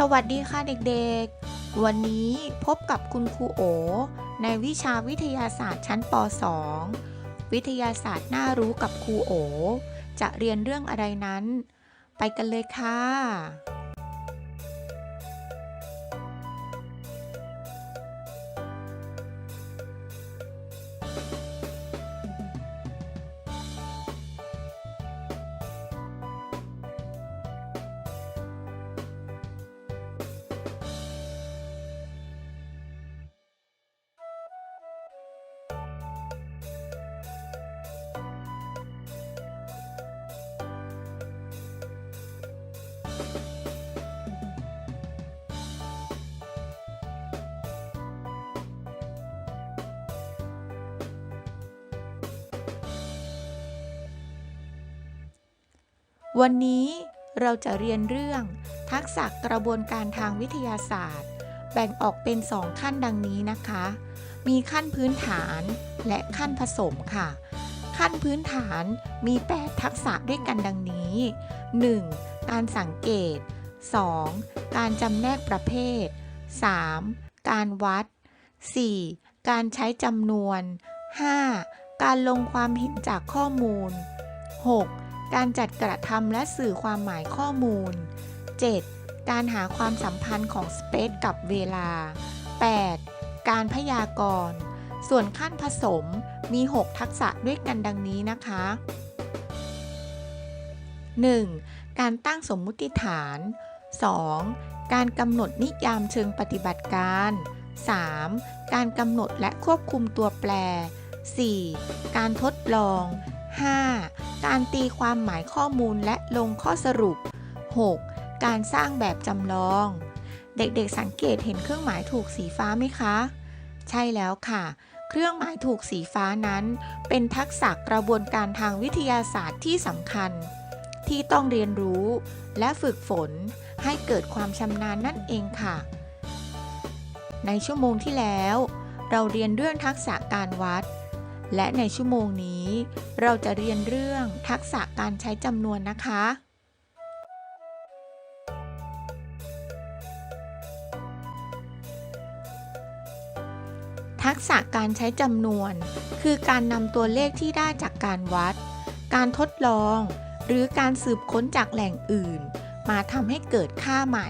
สวัสดีค่ะเด็กๆ วันนี้พบกับคุณครูโอ ในวิชาวิทยาศาสตร์ชั้นป .2 วิทยาศาสตร์น่ารู้กับครูโอ จะเรียนเรื่องอะไรนั้น ไปกันเลยค่ะ วันนี้เราจะเรียนเรื่อง ทักษะกระบวนการทางวิทยาศาสตร์ แบ่งออกเป็น 2 ขั้นดังนี้นะคะ มีขั้นพื้นฐานและขั้นผสมค่ะ ขั้นพื้นฐานมี 8 ทักษะด้วยกันดังนี้ 1. การสังเกต 2. การจำแนกประเภท 3. การวัด 4. การใช้จำนวน 5. การลงความเห็นจากข้อมูล 6. การจัดกระทำและสื่อความหมายข้อมูล 7. การหาความสัมพันธ์ของสเปซกับเวลา 8. การพยากรณ์ ส่วนขั้นผสมมี 6 ทักษะด้วยกันดังนี้นะคะ 1. การตั้งสมมุติฐาน 2. การกำหนดนิยามเชิงปฏิบัติการ 3. การกำหนดและควบคุมตัวแปร 4. การทดลอง 5. การตีความหมายข้อมูลและลงข้อสรุป 6. การสร้างแบบจำลอง เด็กๆสังเกตเห็นเครื่องหมายถูกสีฟ้าไหมคะ ใช่แล้วค่ะ เครื่องหมายถูกสีฟ้านั้น เป็นทักษะกระบวนการทางวิทยาศาสตร์ที่สำคัญ ที่ต้องเรียนรู้ และฝึกฝน ให้เกิดความชำนาญนั่นเองค่ะ ในชั่วโมงที่แล้ว เราเรียนเรื่องทักษะการวัด และในชั่วโมงนี้ เราจะเรียนเรื่องทักษะการใช้จำนวนนะคะ ทักษะการใช้จำนวน คือการนำตัวเลขที่ได้จากการวัด การทดลอง หรือการสืบค้นจากแหล่งอื่น มาทำให้เกิดค่าใหม่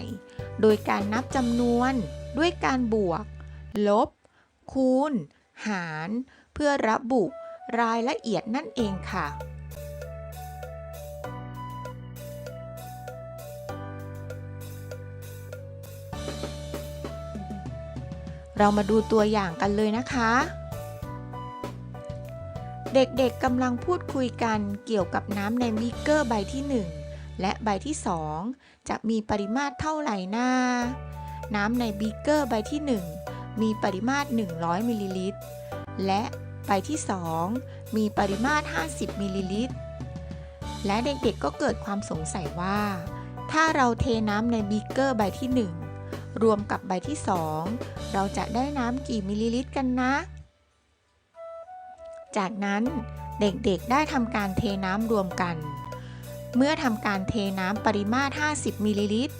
โดยการนับจำนวน ด้วยการบวก ลบ คูณ หาร เพื่อระบุรายละเอียดนั่นเองค่ะ เรามาดูตัวอย่างกันเลยนะคะ เด็กๆกำลังพูดคุยกันเกี่ยวกับน้ำในบิกเกอร์ใบที่ 1 และใบที่ 2 จะมีปริมาตรเท่าไหร่นาน้ำในบิกเกอร์ใบที่ 1 มีปริมาตร 100มิลลิลิตรและ ใบที่ 2 มีปริมาตร 50 มิลลิลิตร และเด็กๆก็เกิดความสงสัยว่า ถ้าเราเทน้ำในบีเกอร์ใบที่ 1 รวมกับใบที่ 2 เราจะได้น้ำกี่มิลลิลิตรกันนะ จากนั้นเด็กๆได้ทำการเทน้ำรวมกัน เมื่อทำการเทน้ำปริมาตร 50 มิลลิลิตร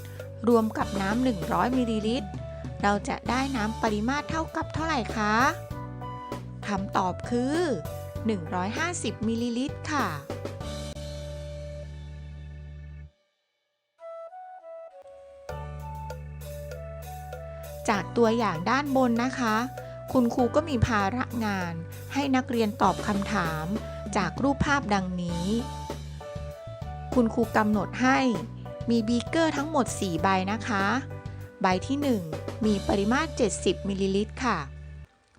รวมกับน้ำ 100 มิลลิลิตร เราจะได้น้ำปริมาตรเท่ากับเท่าไหร่คะ คำตอบคือ 150มิลลิลิตรค่ะ จากตัวอย่างด้านบนนะคะ คุณครูก็มีภาระงาน ให้นักเรียนตอบคำถามจากรูปภาพดังนี้ คุณครูกำหนดให้มีบีเกอร์ทั้งหมด 4 ใบนะคะ ใบที่ 1 มีปริมาตร 70มิลลิลิตรค่ะ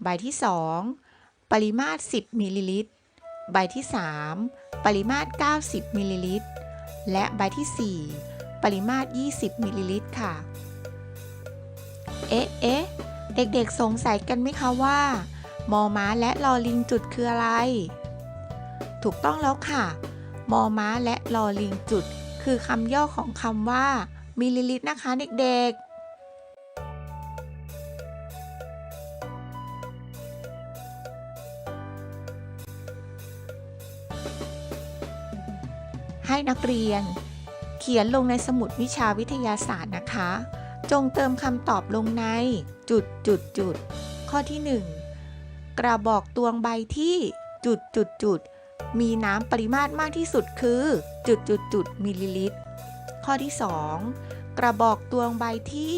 ใบที่ 2 ปริมาตร 10มิลลิลิตร ใบที่ 3 ปริมาตร 90มิลลิลิตร และใบที่ 4 ปริมาตร 20มิลลิลิตรค่ะ เอ๊ะเอ๊ะเด็กๆ สงสัยกันไหมคะว่า มอม้าและลอลิงจุดคืออะไร ถูกต้องแล้วค่ะ มอม้าและลอลิงจุด คือคำย่อของคำว่ามิลลิลิตรนะคะเด็กๆ ให้นักเรียน เขียนลงในสมุดวิชาวิทยาศาสตร์นะคะ จงเติมคำตอบลงในจุดจุดจุดข้อที่ 1 กระบอกตวงใบที่จุดจุดจุดมีน้ำปริมาตรมากที่สุดคือจุดจุดจุดมิลลิลิตร ข้อที่ 2 กระบอกตวงใบที่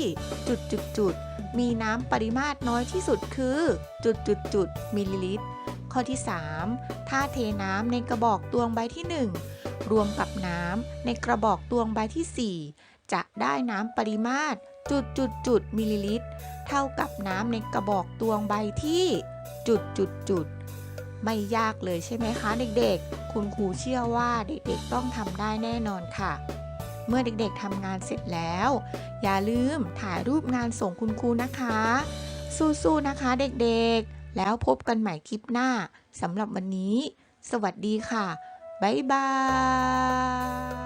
จุดจุดจุดมีน้ำปริมาตรน้อยที่สุดคือจุดจุดจุดมิลลิลิตร ข้อที่ 3 ถ้าเทน้ำในกระบอกตวงใบที่ 1 รวมกับน้ำในกระบอกตวงใบที่ 4 จะได้น้ำปริมาตรจุดจุดจุดมิลลิลิตร เท่ากับน้ำในกระบอกตวงใบที่จุดจุดจุดไม่ยากเลยใช่ไหมคะเด็กๆ คุณครูเชื่อว่าเด็กๆต้องทำได้แน่นอนค่ะ เมื่อเด็กๆทำงานเสร็จแล้ว อย่าลืมถ่ายรูปงานส่งคุณครูนะคะ สู้ๆนะคะเด็กๆ แล้วพบกันใหม่คลิปหน้าสำหรับวันนี้ สวัสดีค่ะ บ๊ายบา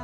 ย